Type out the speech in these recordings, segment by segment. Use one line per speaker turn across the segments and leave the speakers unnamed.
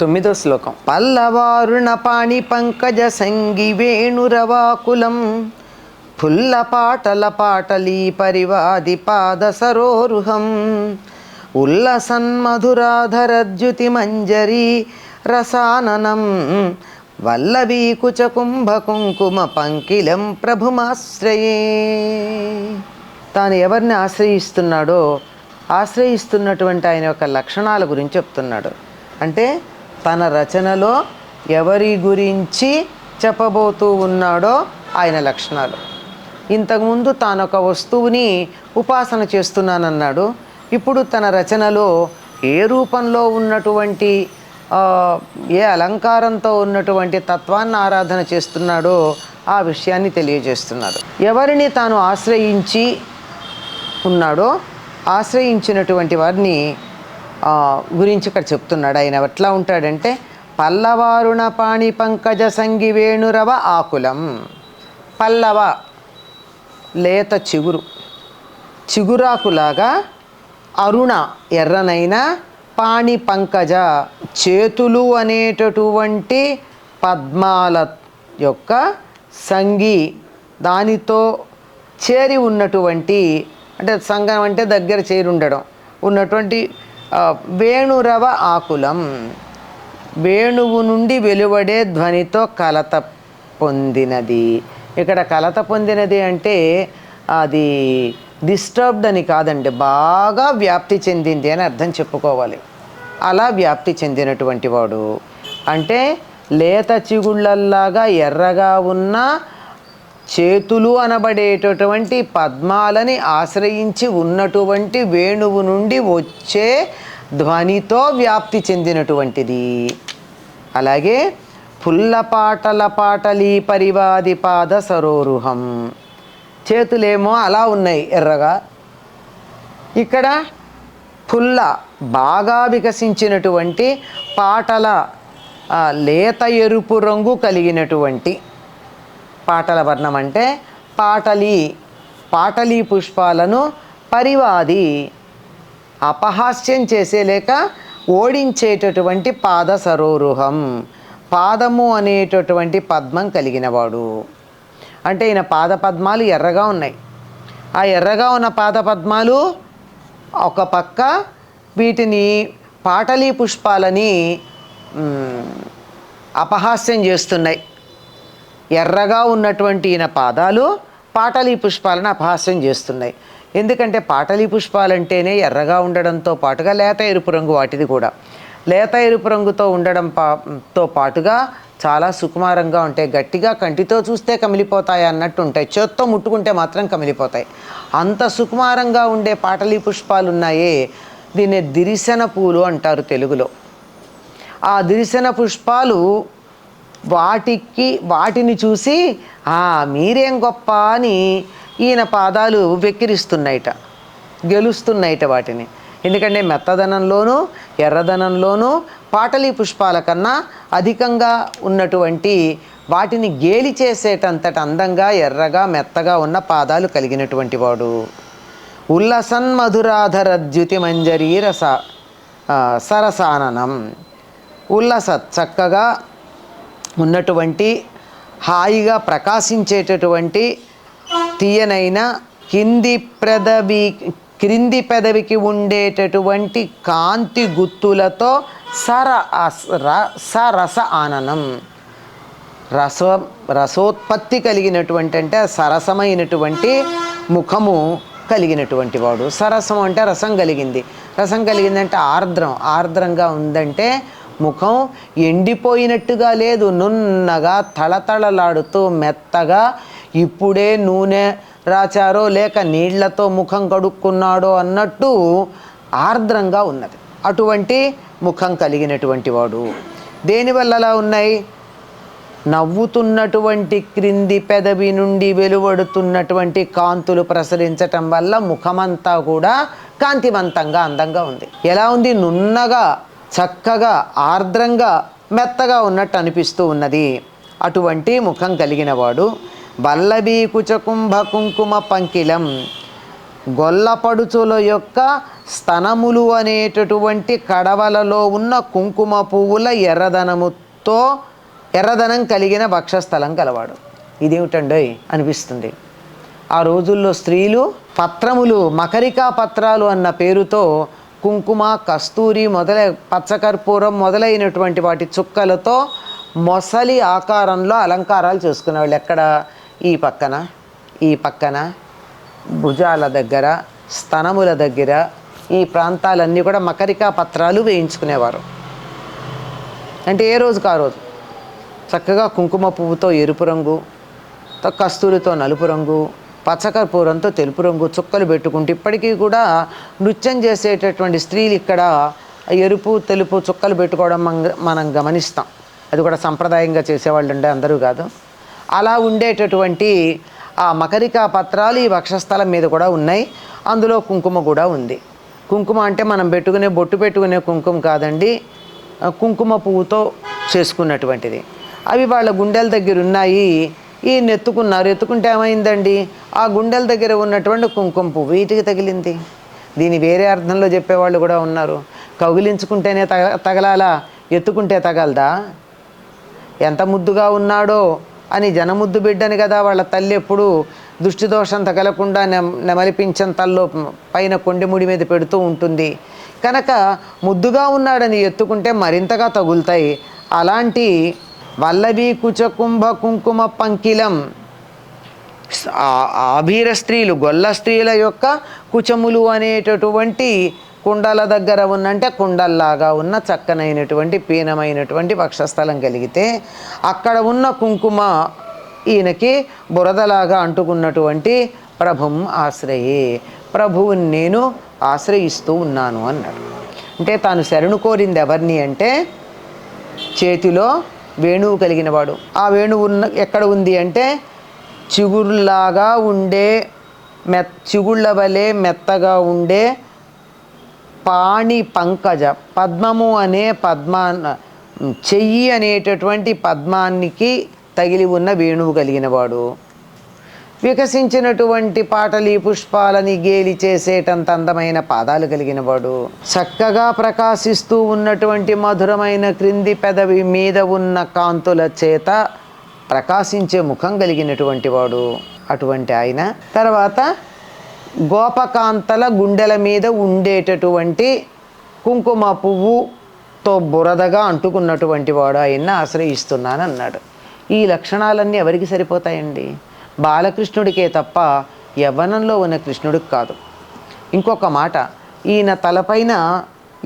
తొమ్మిదో శ్లోకం. పల్లవారుణ పాణి పంకజ సంగి వేణురవాకులం ఫుల్ల పాటల పాటలీ పరివాది పాద సరోరుహం. ఉల్లసన్మధురాధరద్యుతి మంజరీ రసాననం వల్లభీకుచ కుంభ కుంకుమ పంకిలం ప్రభుమాశ్రయే. తాను ఎవరిని ఆశ్రయిస్తున్నాడో ఆశ్రయిస్తున్నటువంటి ఆయన యొక్క లక్షణాల గురించి చెప్తున్నాడు. అంటే తన రచనలో ఎవరి గురించి చెప్పబోతూ ఉన్నాడో ఆయన లక్షణాలు. ఇంతకుముందు తాను ఒక వస్తువుని ఉపాసన చేస్తున్నానన్నాడు. ఇప్పుడు తన రచనలో ఏ రూపంలో ఉన్నటువంటి ఏ అలంకారంతో ఉన్నటువంటి తత్వాన్ని ఆరాధన చేస్తున్నాడో ఆ విషయాన్ని తెలియజేస్తున్నాడు. ఎవరిని తాను ఆశ్రయించి ఉన్నాడో ఆశ్రయించినటువంటి వారిని గురించి ఇక్కడ చెప్తున్నాడు. ఆయన ఎట్లా ఉంటాడంటే పల్లవారుణ పాణి పంకజ సంగి వేణురవ ఆకులం. పల్లవ లేత చిగురు. చిగురాకులాగా అరుణ ఎర్రనైన పాణి పంకజ చేతులు అనేటటువంటి పద్మాల యొక్క సంగి దానితో చేరి ఉన్నటువంటి అంటే సంగం అంటే దగ్గర చేరి ఉండడం. ఉన్నటువంటి వేణురవ ఆకులం. వేణువు నుండి వెలువడే ధ్వనితో కలత పొందినది. ఇక్కడ కలత పొందినది అంటే అది డిస్టర్బ్డ్ అని కాదండి బాగా వ్యాప్తి చెందింది అని అర్థం చెప్పుకోవాలి. అలా వ్యాప్తి చెందినటువంటి వాడు. అంటే లేత చిగుళ్ళల్లాగా ఎర్రగా ఉన్న చేతులు అనబడేటటువంటి పద్మాలని ఆశ్రయించి ఉన్నటువంటి వేణువు నుండి వచ్చే ధ్వనితో వ్యాప్తి చెందినటువంటిది. అలాగే పుల్ల పాటల పాటలీ పరివాది పాద సరోరుహం. చేతులేమో అలా ఉన్నాయి ఎర్రగా. ఇక్కడ పుల్ల బాగా వికసించినటువంటి పాటల లేత ఎరుపు రంగు కలిగినటువంటి పాటల వర్ణం అంటే పాటలి పాటలీ పుష్పాలను పరివాది అపహాస్యం చేసే లేక ఓడించేటటువంటి పాద సరోరుహం పాదము అనేటటువంటి పద్మం కలిగినవాడు. అంటే ఈయన పాద పద్మాలు ఎర్రగా ఉన్నాయి. ఆ ఎర్రగా ఉన్న పాద పద్మాలు ఒక పక్క వీటిని పాటలీ పుష్పాలని అపహాస్యం చేస్తున్నాయి. ఎర్రగా ఉన్నటువంటి ఈయన పాదాలు పాటలీ పుష్పాలను అపహాస్యం చేస్తున్నాయి. ఎందుకంటే పాటలీ పుష్పాలంటేనే ఎర్రగా ఉండడంతో పాటుగా లేత ఎరుపు రంగు వాటిది కూడా. లేత ఎరుపు రంగుతో ఉండడం పాతో పాటుగా చాలా సుకుమారంగా ఉంటాయి. గట్టిగా కంటితో చూస్తే కమిలిపోతాయి అన్నట్టు ఉంటాయి చేత్తో ముట్టుకుంటే మాత్రం కమిలిపోతాయి. అంత సుకుమారంగా ఉండే పాటలీ పుష్పాలు ఉన్నాయే దీన్ని దిరిశన పూలు అంటారు తెలుగులో. ఆ దిరిశన పుష్పాలు వాటికి వాటిని చూసి ఆ మీరేం గొప్ప అని ఈయన పాదాలు వెక్కిరిస్తున్నాయిట గెలుస్తున్నాయిట వాటిని. ఎందుకంటే మెత్తదనంలోనూ ఎర్రదనంలోనూ పాటలీ పుష్పాల కన్నా అధికంగా ఉన్నటువంటి వాటిని గేలి చేసేటంతట అందంగా ఎర్రగా మెత్తగా ఉన్న పాదాలు కలిగినటువంటి వాడు. ఉల్లసన్ మధురాధరద్యుతి మంజరీ రస సరసాననం. ఉల్లస చక్కగా ఉన్నటువంటి హాయిగా ప్రకాశించేటటువంటి తీయనైన కింది పెదవి క్రింది పెదవికి ఉండేటటువంటి కాంతి గుత్తులతో సర ర- సరస ఆననం. రస రసోత్పత్తి కలిగినటువంటి అంటే సరసమైనటువంటి ముఖము కలిగినటువంటి వాడు. సరసం అంటే రసం కలిగింది. రసం కలిగిందంటే ఆర్ద్రం. ఆర్ద్రంగా ఉందంటే ముఖం ఎండిపోయినట్టుగా లేదు. నున్నగా తళతళలాడుతూ మెత్తగా ఇప్పుడే నూనె రాచారో లేక నీళ్ళతో ముఖం కడుక్కున్నాడో అన్నట్టు ఆర్ద్రంగా ఉన్నది. అటువంటి ముఖం కలిగినటువంటి వాడు. దేనివల్ల అలా ఉన్నాయి? నవ్వుతున్నటువంటి క్రింది పెదవి నుండి వెలువడుతున్నటువంటి కాంతులు ప్రసరించటం వల్ల ముఖమంతా కూడా కాంతివంతంగా అందంగా ఉంది. ఎలా ఉంది? నున్నగా చక్కగా ఆర్ద్రంగా మెత్తగా ఉన్నట్టు అనిపిస్తూ ఉన్నది. అటువంటి ముఖం కలిగినవాడు బల్లబీ వల్లభీ కుచకుంభ కుంకుమ పంకిలం. గొల్లపడుచుల యొక్క స్తనములు అనేటటువంటి కడవలలో ఉన్న కుంకుమ పువ్వుల ఎర్రదనముతో ఎర్రదనం కలిగిన వక్షస్థలం కలవాడు ఇదేమిటండి అనిపిస్తుంది. ఆ రోజుల్లో స్త్రీలు పత్రములు మకరికా పత్రాలు అన్న పేరుతో కుంకుమ కస్తూరి మొదలై పచ్చకర్పూరం మొదలైనటువంటి వాటి చుక్కలతో మొసలి ఆకారంలో అలంకారాలు చేసుకునేవాళ్ళు. ఎక్కడ? ఈ పక్కన ఈ పక్కన భుజాల దగ్గర స్తనముల దగ్గర ఈ ప్రాంతాలన్నీ కూడా మకరికా పత్రాలు వేయించుకునేవారు. అంటే ఏ రోజుకు ఆ రోజు? చక్కగా కుంకుమ పువ్వుతో ఎరుపు రంగు కస్తూరితో నలుపు రంగు పచ్చకర్పూరంతో తెలుపు రంగు చుక్కలు పెట్టుకుంటూ ఇప్పటికీ కూడా నృత్యం చేసేటటువంటి స్త్రీలు ఇక్కడ ఎరుపు తెలుపు చుక్కలు పెట్టుకోవడం మనం- గమనిస్తాం. అది కూడా సంప్రదాయంగా చేసేవాళ్ళు ఉండే అందరూ కాదు. అలా ఉండేటటువంటి ఆ మకరికా పత్రాలు ఈ వక్షస్థలం మీద కూడా ఉన్నాయి. అందులో కుంకుమ కూడా ఉంది. కుంకుమ అంటే మనం పెట్టుకునే బొట్టు పెట్టుకునే కుంకుమ కాదండి. కుంకుమ పువ్వుతో చేసుకున్నటువంటిది. అవి వాళ్ళ గుండెల దగ్గర ఉన్నాయి. ఈయన్ని ఎత్తుకున్నారు ఎత్తుకుంటే ఏమైందండి? ఆ గుండెల దగ్గర ఉన్నటువంటి కుంకుమ పువ్వు వీటికి తగిలింది. దీని వేరే అర్థంలో చెప్పేవాళ్ళు కూడా ఉన్నారు. కౌగిలించుకుంటేనే తగ తగలాలా? ఎత్తుకుంటే తగలదా? ఎంత ముద్దుగా ఉన్నాడో అని జనముద్దు బిడ్డని కదా వాళ్ళ తల్లి ఎప్పుడు దృష్టి దోషం తగలకుండా నెమ నెమలిపించని తల్లో పైన కొండెముడి మీద పెడుతూ ఉంటుంది. కనుక ముద్దుగా ఉన్నాడని ఎత్తుకుంటే మరింతగా తగులుతాయి. అలాంటి వల్లభి కుచకుంభ కుంకుమ పంకిలం. ఆభీర స్త్రీలు గొల్ల స్త్రీల యొక్క కుచములు అనేటటువంటి కుండల దగ్గర ఉన్నంటే కుండల్లాగా ఉన్న చక్కనైనటువంటి పీనమైనటువంటి వక్షస్థలం కలిగితే అక్కడ ఉన్న కుంకుమ ఈయనకి బురదలాగా అంటుకున్నటువంటి ప్రభుం ఆశ్రయే. ప్రభువుని నేను ఆశ్రయిస్తూ ఉన్నాను అన్నాడు. అంటే తాను శరణు కోరింది ఎవరిని అంటే చేతిలో వేణువు కలిగినవాడు ఆ వేణువు ఉన్న ఎక్కడ ఉంది అంటే చిగురులాగా ఉండే మెత్ చిగుళ్ళ వలె మెత్తగా ఉండే పాణి పంకజ. పద్మము అనే పద్మా చెయ్యి అనేటటువంటి పద్మానికి తగిలి ఉన్న వేణువు కలిగినవాడు వికసించినటువంటి పాటలి పుష్పాలని గేలి చేసేటంత అందమైన పాదాలు కలిగిన వాడు చక్కగా ప్రకాశిస్తూ ఉన్నటువంటి మధురమైన క్రింది పెదవి మీద ఉన్న కాంతుల చేత ప్రకాశించే ముఖం కలిగినటువంటి వాడు. అటువంటి ఆయన. తర్వాత గోపకాంతల గుండెల మీద ఉండేటటువంటి కుంకుమ పువ్వుతో బురదగా అంటుకున్నటువంటి వాడు ఆయన్ని ఆశ్రయిస్తున్నాను అన్నాడు ఈ లక్షణాలన్నీ ఎవరికి సరిపోతాయండి? బాలకృష్ణుడికే తప్ప యవ్వనంలో ఉన్న కృష్ణుడికి కాదు. ఇంకొక మాట ఈయన తలపైన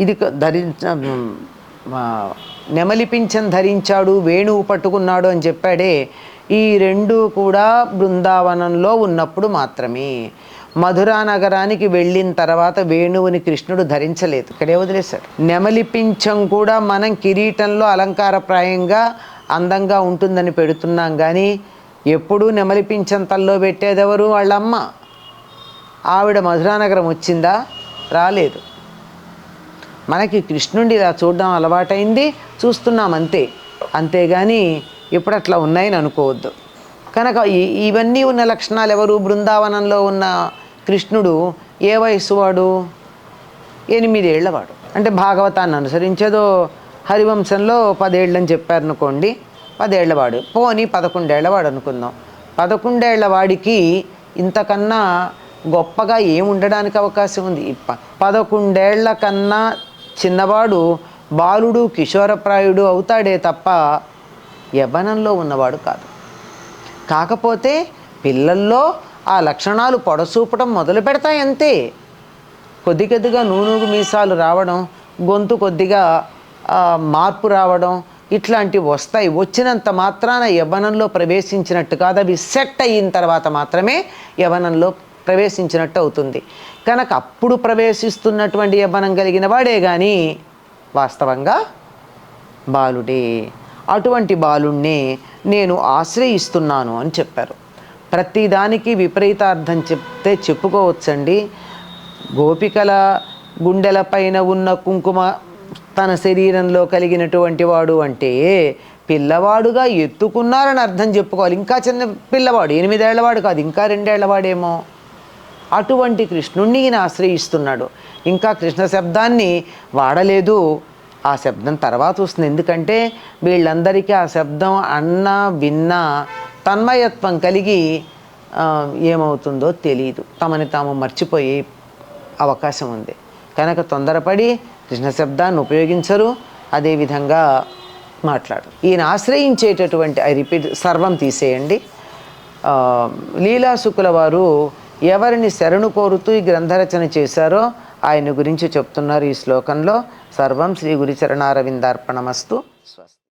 ఇది ధరించ నెమలిపించం ధరించాడు వేణువు పట్టుకున్నాడు అని చెప్పాడే ఈ రెండు కూడా బృందావనంలో ఉన్నప్పుడు మాత్రమే. మధురా నగరానికి వెళ్ళిన తర్వాత వేణువుని కృష్ణుడు ధరించలేదు. ఇక్కడే వదిలేశాడు. నెమలిపించం కూడా మనం కిరీటంలో అలంకారప్రాయంగా అందంగా ఉంటుందని పెడుతున్నాం కానీ ఎప్పుడూ నెమలిపించంతల్లో పెట్టేదెవరు? వాళ్ళమ్మ. ఆవిడ మధురానగరం వచ్చిందా? రాలేదు. మనకి కృష్ణుండి ఇలా చూడడం అలవాటైంది చూస్తున్నాం అంతే అంతేగాని ఇప్పుడు అట్లా ఉన్నాయని అనుకోవద్దు. కనుక ఈ- ఇవన్నీ ఉన్న లక్షణాలు ఎవరు బృందావనంలో ఉన్న కృష్ణుడు ఏ వయసు వాడు? ఎనిమిదేళ్ళవాడు అంటే భాగవతాన్ని అనుసరించేదో హరివంశంలో పదేళ్ళని చెప్పారనుకోండి. పదేళ్ళవాడు. పోని పదకొండేళ్ళవాడు అనుకుందాం పదకొండేళ్ళవాడికి ఇంతకన్నా గొప్పగా ఏం ఉండడానికి అవకాశం ఉంది? ప- పదకొండేళ్ళ కన్నా చిన్నవాడు బాలుడు కిషోరప్రాయుడు అవుతాడే తప్ప యవ్వనంలో ఉన్నవాడు కాదు. కాకపోతే పిల్లల్లో ఆ లక్షణాలు పొడసూపడం మొదలు పెడతాయి అంతే. కొద్ది కొద్దిగా నూనూగు మీసాలు రావడం గొంతు కొద్దిగా మార్పు రావడం ఇట్లాంటివి వస్తాయి. వచ్చినంత మాత్రాన యవ్వనంలో ప్రవేశించినట్టు కాదు. అవి సెట్ అయిన తర్వాత మాత్రమే యవ్వనంలో ప్రవేశించినట్టు అవుతుంది. కనుక అప్పుడు ప్రవేశిస్తున్నటువంటి యవ్వనం కలిగిన వాడే కానీ వాస్తవంగా బాలుడే. అటువంటి బాలుణ్ణి నేను ఆశ్రయిస్తున్నాను అని చెప్పారు. ప్రతిదానికి విపరీతార్థం చెప్తే చెప్పుకోవచ్చండి. గోపికల గుండెలపైన ఉన్న కుంకుమ తన శరీరంలో కలిగినటువంటి వాడు అంటే పిల్లవాడుగా ఎత్తుకున్నారని అర్థం చెప్పుకోవాలి. ఇంకా చిన్న పిల్లవాడు ఎనిమిదేళ్ళవాడు కాదు ఇంకా రెండేళ్ళవాడేమో. అటువంటి కృష్ణుణ్ణి ఈయన ఆశ్రయిస్తున్నాడు. ఇంకా కృష్ణ శబ్దాన్ని వాడలేదు. ఆ శబ్దం తర్వాత వస్తుంది. ఎందుకంటే వీళ్ళందరికీ ఆ శబ్దం అన్నా విన్నా తన్మయత్వం కలిగి ఏమవుతుందో తెలియదు తమని తాము మర్చిపోయే అవకాశం ఉంది. కనుక తొందరపడి కృష్ణ శబ్దాన్ని ఉపయోగించరు అదేవిధంగా మాట్లాడు. ఈయన ఆశ్రయించేటటువంటి ఐ రిపీట్ సర్వం తీసేయండి. ఆ, లీలాసుకుల వారు ఎవరిని శరణు కోరుతూ ఈ గ్రంథరచన చేశారో ఆయన గురించి చెప్తున్నారు ఈ శ్లోకంలో. సర్వం శ్రీ గురి చరణారవిందార్పణమస్తు స్వస్తి